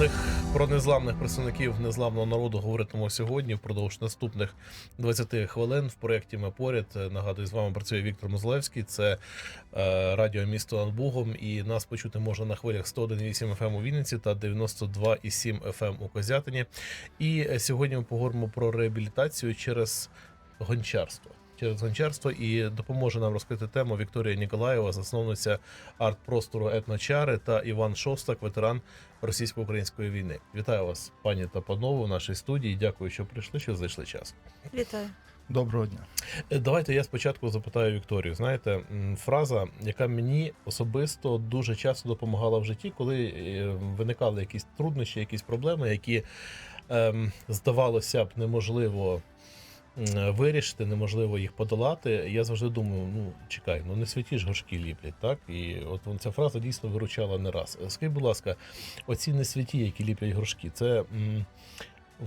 незламних про незламних представників незламного народу говоритимемо сьогодні впродовж наступних 20 хвилин. В проєкті ми поряд нагадую, з вами працює Віктор Мозлевський. Це е, радіо місто над Бугом. І нас почути можна на хвилях 101,8 FM у Вінниці та 92,7 FM у Козятині. І е, сьогодні ми поговоримо про реабілітацію через гончарство. Через гончарство і допоможе нам розкрити тему Вікторія Ніколаєва, засновниця арт-простору етночари та Іван Шостак, ветеран російсько-української війни. Вітаю вас, пані та панове, у нашій студії. Дякую, що прийшли, що знайшли час. Вітаю. Доброго дня. Е, Давайте я спочатку запитаю Вікторію. Знаєте, фраза, яка мені особисто дуже часто допомагала в житті, коли е, виникали якісь труднощі, якісь проблеми, які ем, здавалося б неможливо вирішити, неможливо їх подолати. Я завжди думаю: ну чекай, ну не святі ж горшки ліплять, так? І от ця фраза дійсно виручала не раз. Скажіть, будь ласка, оці не святі, які ліплять горшки, це.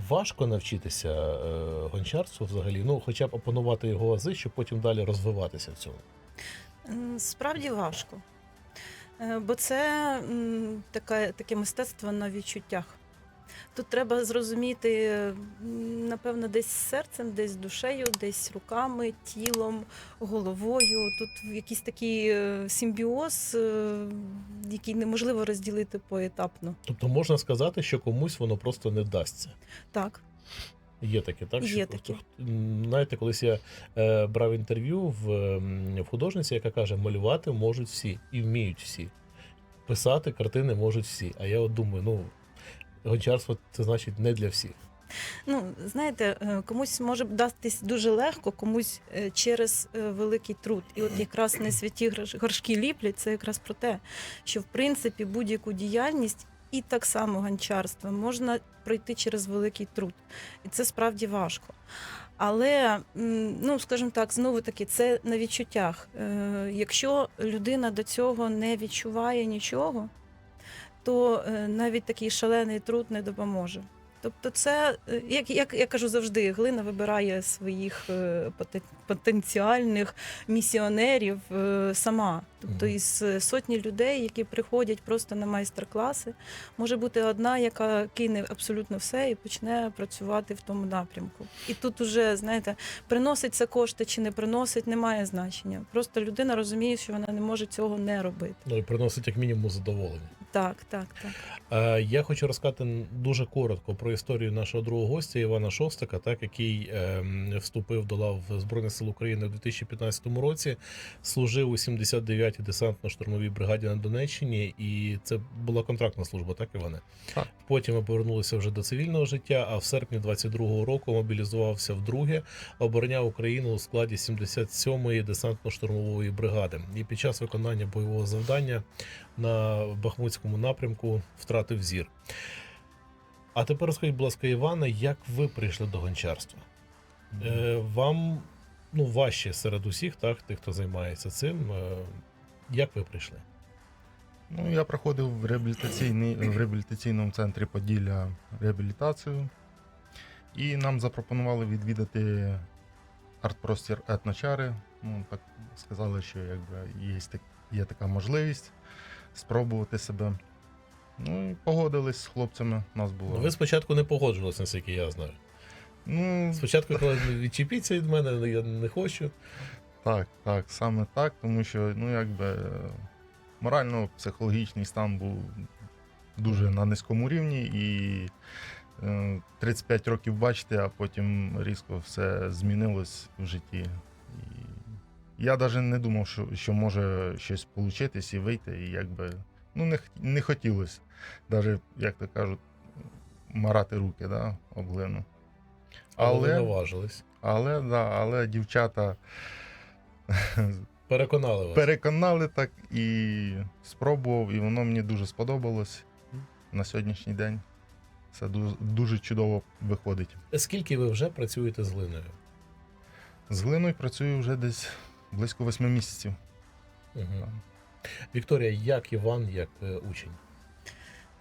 Важко навчитися е, гончарству взагалі, ну хоча б опанувати його ази, щоб потім далі розвиватися в цьому. Справді важко. Е, Бо це таке, таке мистецтво на відчуттях. Тут треба зрозуміти, напевно, десь серцем, десь душею, десь руками, тілом, головою. Тут якийсь такий е, симбіоз, е, який неможливо розділити поетапно. Тобто можна сказати, що комусь воно просто не вдасться. Так, Є таке, так? Є що, таке. Знаєте, колись я е, брав інтерв'ю в, в художниці, яка каже, малювати можуть всі і вміють всі. Писати картини можуть всі. А я от думаю, ну, гончарство це значить не для всіх. Ну, знаєте, е, комусь може датись дуже легко, комусь е, через е, великий труд. І от якраз не святі горшки ліплять, це якраз про те, що в принципі будь-яку діяльність і так само гончарство можна пройти через великий труд. І це справді важко. Але, ну скажімо так, знову таки, це на відчуттях. Якщо людина до цього не відчуває нічого, то е, навіть такий шалений труд не допоможе. Тобто, це е, як, як я кажу завжди, глина вибирає своїх е, потенціальних місіонерів сама. Тобто, із сотні людей, які приходять просто на майстер-класи, може бути одна, яка кине абсолютно все і почне працювати в тому напрямку. І тут уже знаєте, приносить це кошти чи не приносить, немає значення. Просто людина розуміє, що вона не може цього не робити. Ну і приносить як мінімум задоволення. Так, так, так. Е, Я хочу розказати дуже коротко про історію нашого другого гостя Івана Шостака, так який ем, вступив до лав Збройних сил України у 2015 році, служив у 79-й десантно-штурмовій бригаді на Донеччині, і це була контрактна служба, так Іване? Так. Потім ми повернулися вже до цивільного життя. А в серпні 22-го року мобілізувався вдруге, обороняв Україну у складі 77-ї десантно-штурмової бригади. І під час виконання бойового завдання на Бахмутському напрямку втратив зір. А тепер розкажіть, будь ласка, Івана, як ви прийшли до гончарства? Е, вам ну, важче серед усіх, так, тих, хто займається цим. Е, як ви прийшли? Ну, я проходив в, реабілітаційний, в реабілітаційному центрі Поділля реабілітацію, і нам запропонували відвідати арт-простір етночари. Ну, так сказали, що якби є, є така можливість спробувати себе. Ну і погодились з хлопцями. Нас було. Ви спочатку не погоджувалися, наскільки я знаю. Ну, Спочатку, коли відчепіться від мене, я не хочу. Так, так, саме так, тому що ну якби е, морально-психологічний стан був дуже на низькому рівні, і е, 35 років бачите, а потім різко все змінилось в житті. Я навіть не думав, що, що може щось получитись і вийти, і якби ну не, не хотілося, навіть, як то кажуть, марати руки да, об глину. Але, Але- наважились. Але, да, але дівчата Переконали вас. переконали так і спробував, і воно мені дуже сподобалось на сьогоднішній день. Це дуже, дуже чудово виходить. Скільки ви вже працюєте з глиною? З глиною працюю вже десь близько восьми місяців. Угу. Вікторія, як Іван, як е, учень?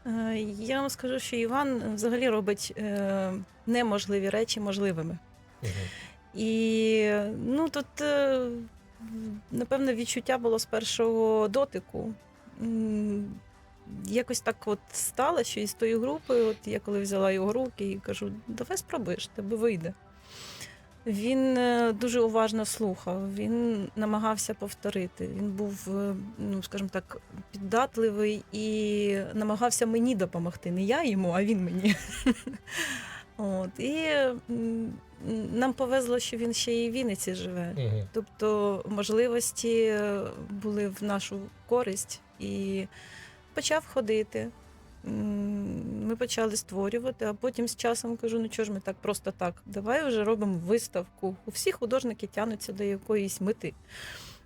Е, Я вам скажу, що Іван взагалі робить е, неможливі речі можливими. Угу. І ну тут, е, напевно, відчуття було з першого дотику. Якось так от стало, що із тої групи, от я коли взяла його руки і кажу, давай спробуєш, тебе вийде. Він е, дуже уважно слухав, він намагався повторити. Він був, е, ну скажімо так, піддатливий і намагався мені допомогти. Не я йому, а він мені. От. І нам повезло, що він ще і в Вінниці живе. Тобто можливості е, були в нашу користь і почав ходити. Ми почали створювати, а потім з часом кажу: ну чого ж ми так просто так? Давай вже робимо виставку. У всі художники тягнуться до якоїсь мети.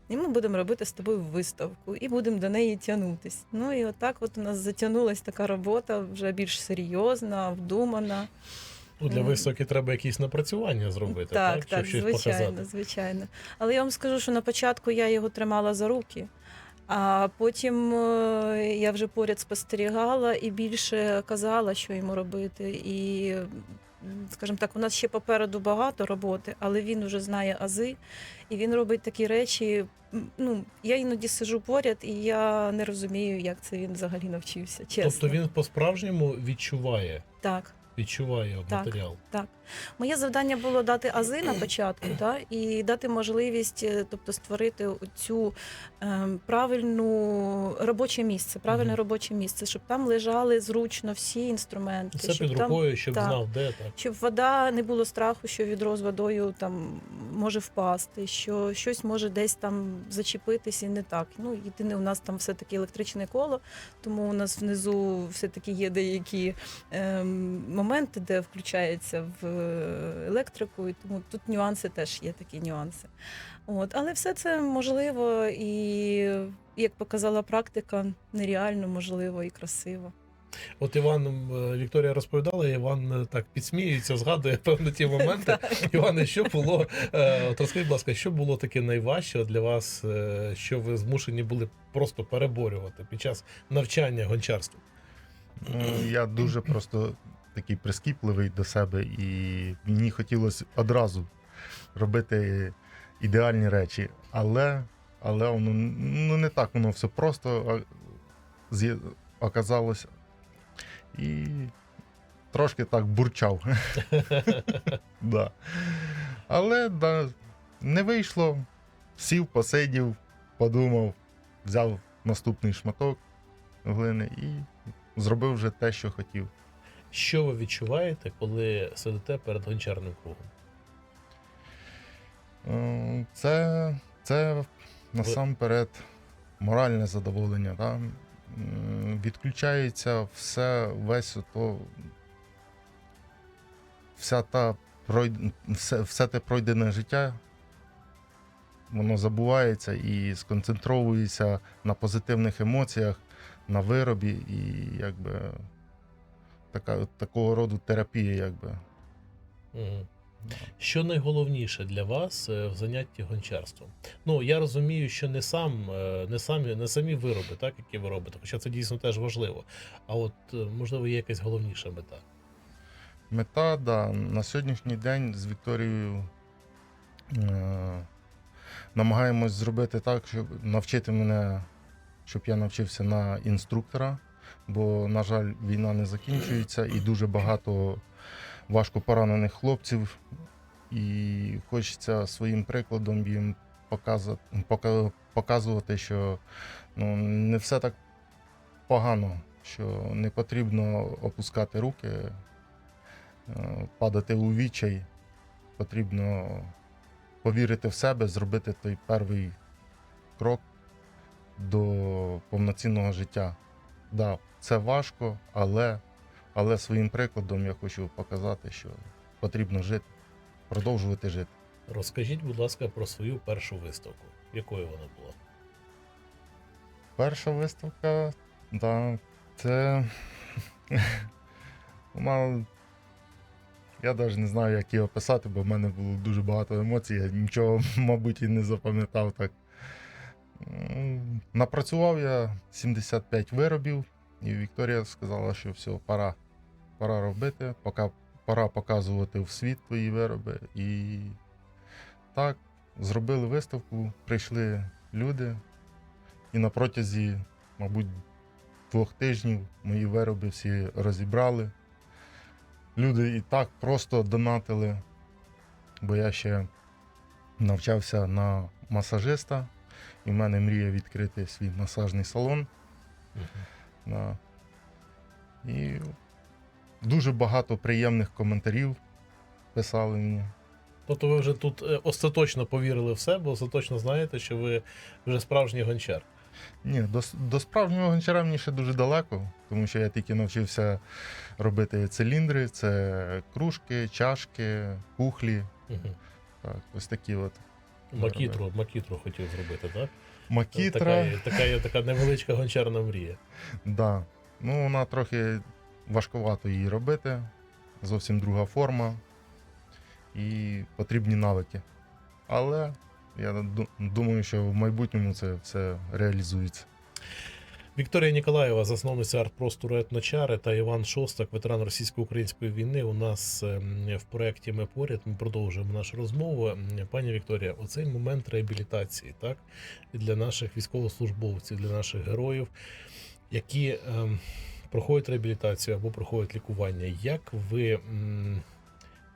І ми будемо робити з тобою виставку, і будемо до неї тягнутись. Ну і отак от у нас затягнулася така робота, вже більш серйозна, вдумана. Ну, для виставки треба якісь напрацювання зробити, так, Так, щоб так, щось звичайно, показати. звичайно. Але я вам скажу, що на початку я його тримала за руки, а потім е, я вже поряд спостерігала і більше казала, що йому робити. І, скажімо так, у нас ще попереду багато роботи, але він вже знає ази, і він робить такі речі. Ну, я іноді сижу поряд, і я не розумію, як це він взагалі навчився. Чесно. Тобто він по-справжньому відчуває, так. Відчуває Так. матеріал. Моє завдання було дати ази на початку, та, і дати можливість, е, тобто створити цю ем, правильну робоче місце, правильне Мгм. робоче місце, щоб там лежали зручно всі інструменти, Все щоб під там рукою, щоб так. знав, де так. щоб вода не було страху, що відро з водою там може впасти, що щось може десь там зачепитись і не так. Ну єдине, у нас там все таки електричне коло, тому у нас внизу все таки є деякі ем, моменти, де включається в е, електрику, і тому тут нюанси теж є такі нюанси. От, але все це можливо і. Як показала практика, нереально можливо і красиво. От Іван е, Вікторія розповідала, Іван е, так підсміюється, згадує певно ті моменти. Іване, що було? От розкажіть, будь ласка, що було таке найважче для вас, що ви змушені були просто переборювати під час навчання гончарству? Ну, я дуже просто такий прискіпливий до себе, і мені хотілося одразу робити ідеальні речі. Але, але воно ну, не так воно все просто оказалось. І трошки так бурчав. да. Але да, не вийшло. Сів, посидів, подумав, взяв наступний шматок глини і зробив вже те, що хотів. Що ви відчуваєте, коли сидите перед гончарним кругом? Е, Це, це насамперед моральне задоволення. Да? Відключається все, весь ото, вся та все, все те пройдене життя, воно забувається і сконцентровується на позитивних емоціях, на виробі, і якби така, такого роду терапія, якби. Що найголовніше для вас е, в занятті гончарством? Ну я розумію, що не сам е, не самі не самі вироби, так які ви робите, хоча це дійсно теж важливо. А от е, можливо є якась головніша мета. Мета, да, на сьогоднішній день з Вікторією е, намагаємось зробити так, щоб навчити мене, щоб я навчився на інструктора, бо, на жаль, війна не закінчується і дуже багато важко поранених хлопців. І хочеться своїм прикладом їм показати, показувати, що ну, не все так погано, що не потрібно опускати руки е, падати у відчай, потрібно повірити в себе, зробити той перший крок до повноцінного життя. Да, це важко, але, але своїм прикладом я хочу показати, що потрібно жити, продовжувати жити. Розкажіть, будь ласка, про свою першу виставку. Якою вона була? Перша виставка, да, це. Вона. Я навіть не знаю, як її описати, бо в мене було дуже багато емоцій, я нічого, мабуть, і не запам'ятав так. Напрацював я 75 виробів, і Вікторія сказала, що все, пора, пора робити, поки, пора показувати в світ твої вироби. І так, зробили виставку, прийшли люди, і на протязі, мабуть, двох тижнів мої вироби всі розібрали. Люди і так просто донатили, бо я ще навчався на масажиста, і в мене мрія відкрити свій масажний салон. Да. І дуже багато приємних коментарів писали мені. Тобто ви вже тут е, остаточно повірили в себе, остаточно знаєте, що ви вже справжній гончар. Ні, до, до справжнього гончара мені ще дуже далеко, тому що я тільки навчився робити циліндри, це кружки, чашки, кухлі. Угу. Так, ось такі от. Макітру, макітру хотів зробити, так? Макітра. Така, така, така невеличка гончарна мрія. Да. Ну, вона трохи важкувато її робити. Зовсім друга форма. І потрібні навики. Але я думаю, що в майбутньому це все реалізується. Вікторія Ніколаєва, засновниця арт-простору етночари, та Іван Шостак, ветеран російсько-української війни. У нас ем, в проєкті Ми поряд. Ми продовжуємо нашу розмову. Пані Вікторія, оцей момент реабілітації, так для наших військовослужбовців, для наших героїв, які ем, проходять реабілітацію або проходять лікування. Як ви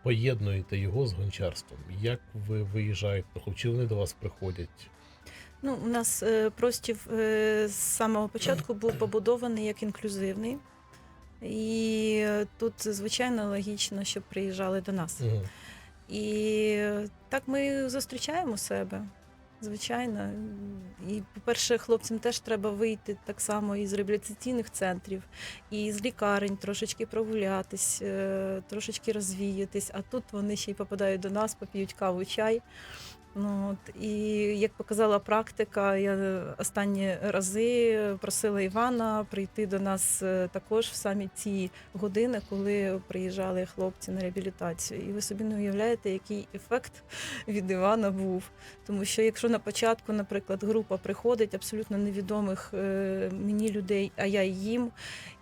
поєднуєте його з гончарством? Як ви виїжджаєте? Чи вони до вас приходять? Ну, у нас е, простів е, з самого початку був побудований як інклюзивний. І е, тут, звичайно, логічно, щоб приїжджали до нас. І так ми зустрічаємо себе. Звичайно. І, по-перше, хлопцям теж треба вийти так само із реабілітаційних центрів, і з лікарень трошечки прогулятись, е, трошечки розвіятись. А тут вони ще й попадають до нас, поп'ють каву, чай. Ну, от, і як показала практика, я останні рази просила Івана прийти до нас е, також в самі ці години, коли приїжджали хлопці на реабілітацію. І ви собі не уявляєте, який ефект від Івана був. Тому що якщо на початку, наприклад, група приходить абсолютно невідомих е, мені людей, а я їм.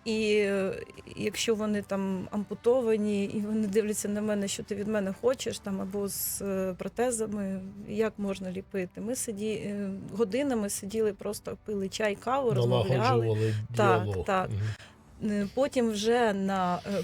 І е, якщо вони там ампутовані, і вони дивляться на мене, що ти від мене хочеш, там або з е, протезами, як можна ліпити. Ми сиді годинами сиділи, просто пили чай, каву, розмовляли. Налагоджували Так, діалог. так. Мгм. Е, Потім вже на е,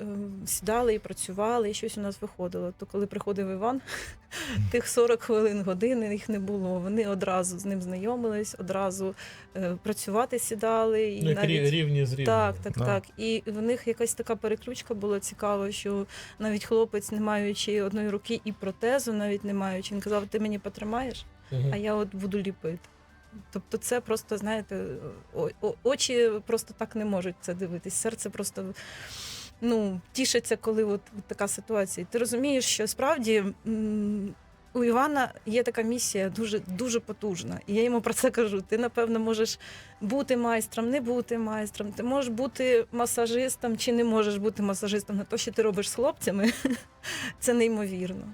е, сідали і працювали, і щось у нас виходило. То коли приходив Іван, тих 40 хвилин години їх не було. Вони одразу з ним знайомились, одразу е, працювати сідали. І Ну, як рі- рівні з рівними. так, так, Да. так. І в них якась така переключка була цікава, що навіть хлопець, не маючи одної руки і протезу, навіть не маючи, він казав, ти мені потримаєш, Мгм. а я от буду ліпити. Тобто, це просто, знаєте, очі просто так не можуть це дивитись. Серце просто ну, тішиться, коли от, така ситуація. Ти розумієш, що справді. У Івана є така місія дуже дуже потужна, і я йому про це кажу. Ти напевно можеш бути майстром, не бути майстром. Ти можеш бути масажистом чи не можеш бути масажистом. На те, що ти робиш з хлопцями, це неймовірно.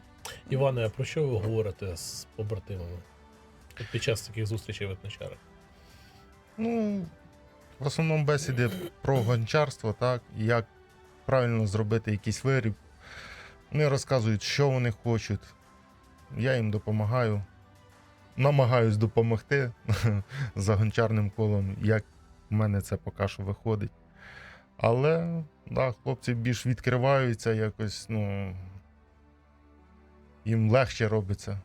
Іване, а про що ви говорите з побратимами під час таких зустрічей в етночарах? Ну, в основному бесіди про гончарство, так, як правильно зробити якийсь виріб. Вони розказують, що вони хочуть. Я їм допомагаю. Намагаюсь допомогти за гончарним колом, як в мене це поки що виходить. Але да, хлопці більш відкриваються, якось, ну. Їм легше робиться.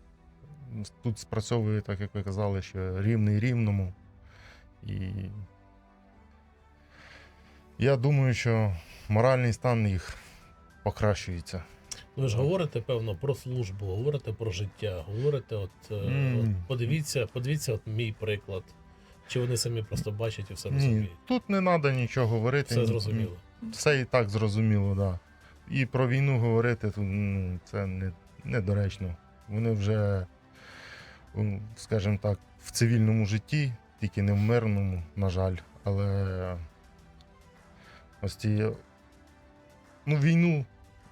Тут спрацьовує, так як ви казали, що рівний рівному. І я думаю, що моральний стан їх покращується. Ви ж говорите, певно, про службу, говорите про життя, говорите, от, М. от подивіться, подивіться, от мій приклад. Чи вони самі просто бачать і все розуміють? тут не треба нічого говорити. Все зрозуміло. Все і так зрозуміло, так. Да. І про війну говорити ну, це не, недоречно. Вони вже, скажімо так, в цивільному житті, тільки не в мирному, на жаль. Але ось ці, ну, війну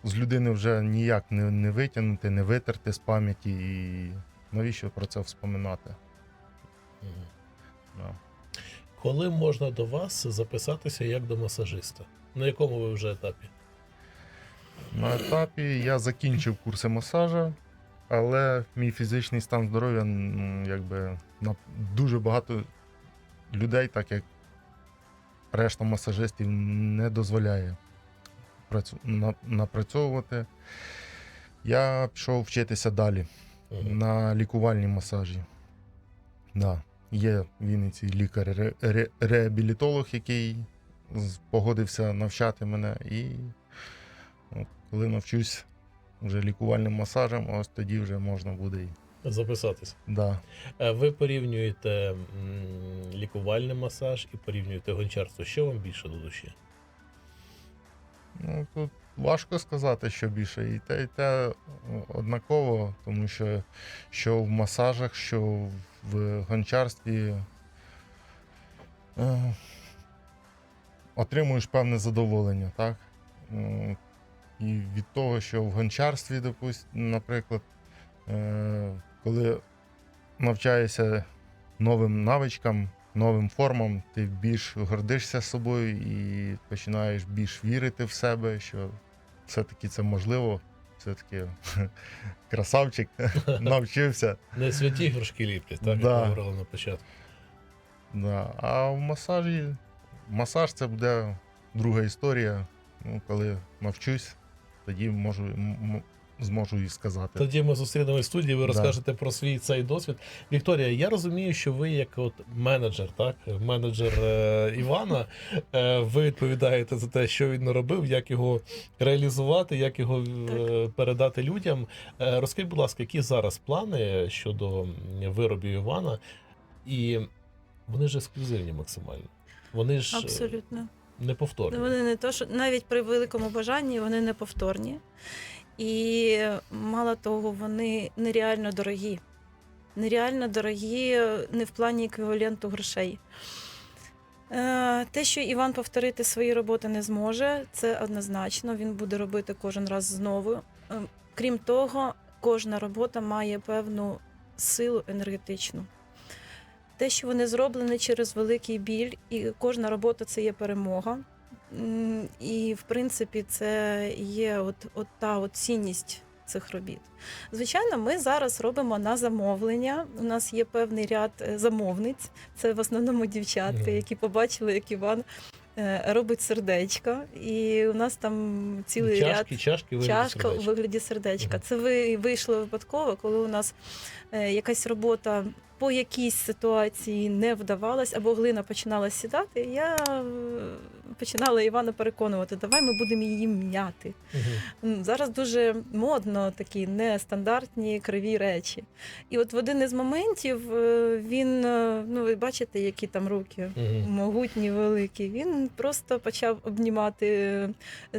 з людини вже ніяк не, не витягнути, не витерти з пам'яті. І навіщо про це вспоминати? Мгм. Да. Коли можна до вас записатися як до масажиста? На якому ви вже етапі? На етапі я закінчив курси масажа, але мій фізичний стан здоров'я ну, якби на дуже багато людей, так як решта масажистів не дозволяє працю- на- напрацьовувати. Я пішов вчитися далі Мгм. на лікувальні масажі. Да. Є в Вінниці лікар-реабілітолог, який погодився навчати мене. І от, коли навчусь вже лікувальним масажем, ось тоді вже можна буде. й- Записатись. Да. Е, Ви порівнюєте лікувальний масаж і порівнюєте гончарство. Що вам більше до душі? Ну, тут важко сказати, що більше. І те, і те однаково, тому що що в масажах, що в гончарстві е, отримуєш певне задоволення, так? І від того, що в гончарстві, допуст, наприклад, е, коли навчаєшся новим навичкам, новим формам, ти більш гордишся собою і починаєш більш вірити в себе, що все-таки це можливо. Все-таки красавчик навчився. Не святі горшки ліплять, так? Да. Як говорили на початку. Да. А в масажі масаж це буде друга історія. Ну, коли навчусь, тоді можу, зможу і сказати. Тоді ми зустрінемось в студії, ви Да. розкажете про свій цей досвід. Вікторія, я розумію, що ви як от менеджер, так, менеджер е, Івана, е, ви відповідаєте за те, що він наробив, як його реалізувати, як його е, передати людям. Е, розкажіть, будь ласка, які зараз плани щодо виробів Івана, і вони ж ексклюзивні максимально. Вони ж е, Абсолютно. Неповторні. Вони не то, що навіть при великому бажанні вони не повторні. І мало того, вони нереально дорогі. Нереально дорогі не в плані еквіваленту грошей. Е, Те, що Іван повторити свої роботи не зможе, це однозначно. Він буде робити кожен раз знову. Е, Крім того, кожна робота має певну силу енергетичну. Те, що вони зроблені через великий біль, і кожна робота це є перемога. І, в принципі, це є от, от та от цінність цих робіт. Звичайно, ми зараз робимо на замовлення. У нас є певний ряд е, замовниць. Це в основному дівчатки, які побачили, як Іван е, робить сердечка. І у нас там цілий ряд чашки, чашки, чашка у вигляді сердечка. Це ви вийшло випадково, коли у нас е, якась робота по якійсь ситуації не вдавалась, або глина починала сідати. Я е, починала Івана переконувати, давай ми будемо її м'яти. М, Зараз дуже модно такі нестандартні криві речі. І от в один із моментів е, він, е, ну ви бачите, які там руки Мгм. могутні, великі. Він просто почав обнімати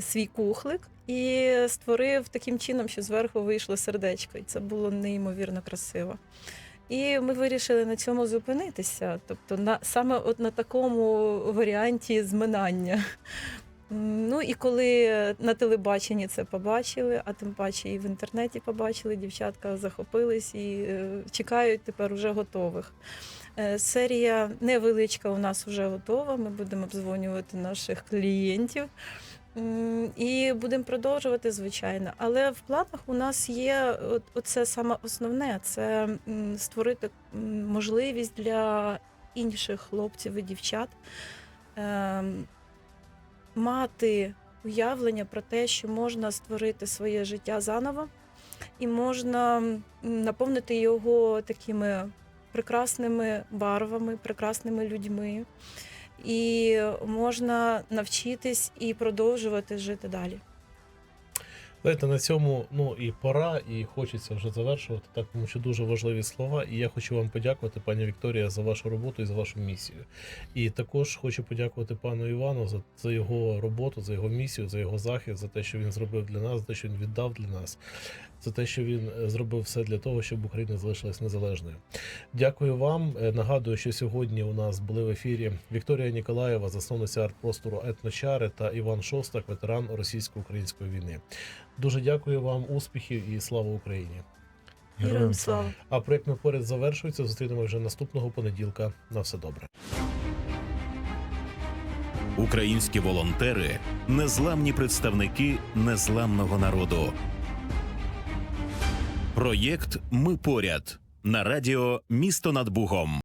свій кухлик і створив таким чином, що зверху вийшло сердечко. І це було неймовірно красиво. І ми вирішили на цьому зупинитися. Тобто, на саме от на такому варіанті зминання. Ну і коли на телебаченні це побачили, а тим паче і в інтернеті побачили, дівчатка захопились і е, чекають тепер уже готових. Е, Серія невеличка у нас вже готова. Ми будемо обдзвонювати наших клієнтів. І будемо продовжувати, звичайно. Але в планах у нас є оце саме основне це створити можливість для інших хлопців і дівчат ем, мати уявлення про те, що можна створити своє життя заново, і можна наповнити його такими прекрасними барвами, прекрасними людьми. І можна навчитись і продовжувати жити далі. Знаєте, на цьому ну і пора, і хочеться вже завершувати, так тому що дуже важливі слова. І я хочу вам подякувати, пані Вікторія, за вашу роботу і за вашу місію. І також хочу подякувати пану Івану за, за його роботу, за його місію, за його захист, за те, що він зробив для нас, за те, що він віддав для нас, за те, що він е, зробив все для того, щоб Україна залишилась незалежною. Дякую вам. Е, Нагадую, що сьогодні у нас були в ефірі Вікторія Ніколаєва, засновниця арт-простору Етночари та Іван Шостак, ветеран російсько-української війни. Дуже дякую вам, успіхів і слава Україні! Героям слава! А проект ми поряд завершується. Зустрінемо вже наступного понеділка. На все добре. Українські волонтери незламні представники незламного народу. Проєкт Ми поряд на радіо Місто над Бугом.